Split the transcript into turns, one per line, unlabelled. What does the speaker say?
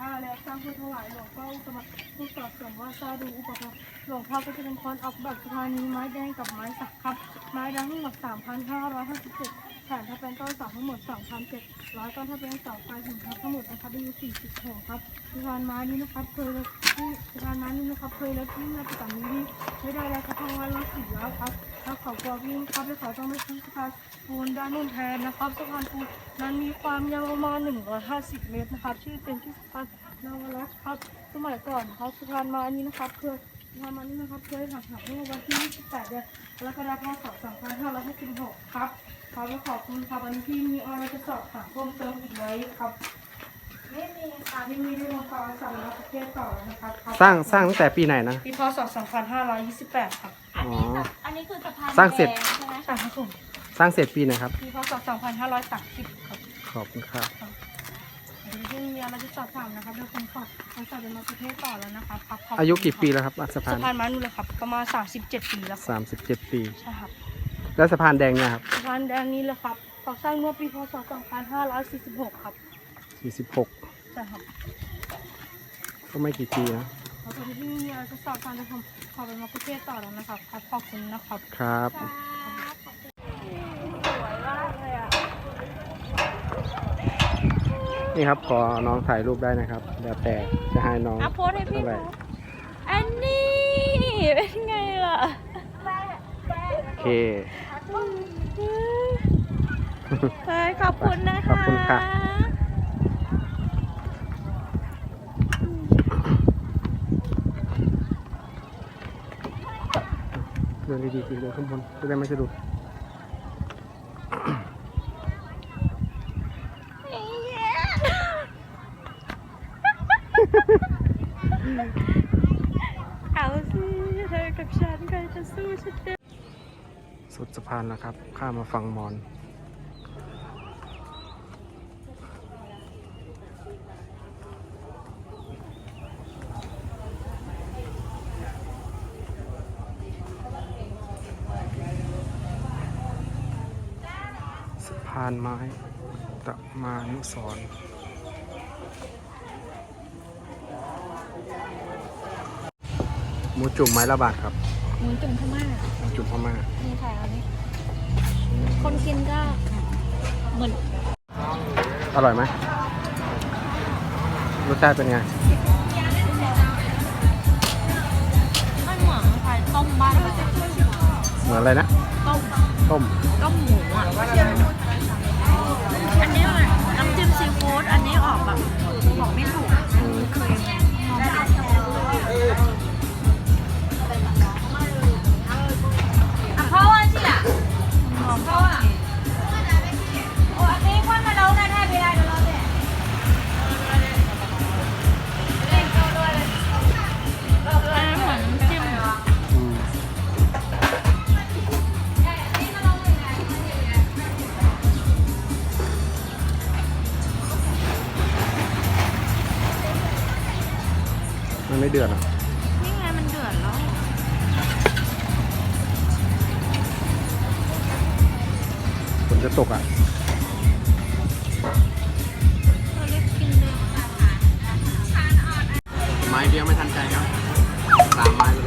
ผ้าแล้วสร้างเพื่อถวายหลวงพ่ออุตมะผู้สอบสมว่าซาดูอุปกรณ์หลวงพ่อก็จะเป็นคนออกแบบสถานีไม้แดงกับไม้สักครับ ไม้แดงทั้งหมด3,557แผ่นถ้าเป็นต้นเสาทั้งหมด2,700ต้นถ้าเป็นเสาไฟถึงครับทั้งหมดนะครับมีอยู่40แห่งครับสะพานไม้นี้นะครับเคยเลยที่ สะพานไม้นี้นะครับเคยแล้วที่มาประจำนี้ไม่ได้แล้วครับเพราะว่าเราสีแล้วครับแล้วเขากลัววิ่งครับแล้วเขาต้องไปซื้อสะพานปูนด้านนู้นแทนนะครับสะพานปูนนั้นมีความยาวประมาณ150 เมตรนะครับ ชื่อเป็นที่สะพานนาวรัสครับสมัยก่อนครับสะพานไม้นี้นะครับเคยสะพานไม้นี้นะครับเคยหักหักเมื่อวันที่28เดือนกรกฎาคม2556ครับครับแล้วขอบคุณครับวันนี้ที่มีอะไรจะสอบถามเพิ่มเติมอีกไหมครับ ค่ะที่มีได้ลงความสำนักประเทศต่อนะครับครับ
สร้างสร้างตั้งแต่ปีไหนนะ
ปีพศ 2528ครับ
อ๋อ
อันนี้คือสะพาน
สร้างเสร็จ
แดใช่ไหม
ใช่ครับผม
สร้างเสร็จปีไหนครับ
ปีพศ 2530ครับ
ขอบคุณครับ
วันนี้ที่มีอะไรจะสอบถามนะครับเดี๋ยวผมขอขอสอบเป็นมาประเทศต่อแล้วนะครับครับขบคุณ
อายุกี่ปีแล้วครับสะ
สะ
พาน
พานไม้นู่นเลยครับ ประมาณ 37 ปีแล้วครับ
สามสิบเจ็ดปี
ใช่ครับ
แล้วสะพานแดงเนี่ยครับ
สะพานแดงนี้เลยครับก่อสร้างเมื่อปีพศ 2546 ครับ
สี่สิบห ก
ใช่ครับ
ก็ไม่กี่ปีนะ
แล้ววันนี้ที่มีอะไรจะสอบถามเดี๋ยวผมขอเป็นมาประเทศต่อแล้วนะครับครับขอบคุณนะครับ
ครับ
สวยมากเลยอะ
นี่ครับขอน้องถ่ายรูปได้นะครับแล้วแต่จะให้น้อง
อะโพสให้พี่
เท่าไหร่
ดูอันนี้เป็นไงล่ะ
โอเค
เฮ้ยขอบคุณนะคะ
ขอบคุณค่ะ ดินดีๆสิเดินข้างบนจะได้ไม่สะดุด
เอาสิเธอกับฉันใครจะสู้ฉันได้
สุดสะพานแล้วครับ ข้ามมาฝั่งมอน พานไม้ตะมานุสรณ์หมูจุ่มไม้ละบาทครับ
หมูจุ่มพม่า
หมูจุ่มพม่า
นี่ค่ะอันนี้คนกินก็เหมือน
อร่อยไหมรสชาติเป็นไง
มันเหมือนไข่ต้มบ้านเรา
เหมือนอะไรนะ
ต้ม
ต้ม
ต้มหมูอะอันนี้มั น้ำจิ้มซีฟู้ดอันนี้ออกแบบ ไม่เดือ
ดอะ
นี่ไงมันเดือดแล้ว
ฝนจะตกอะ
เราเรียกกินเลย
ไม้เดียวไม่ทันใจครับสามไม้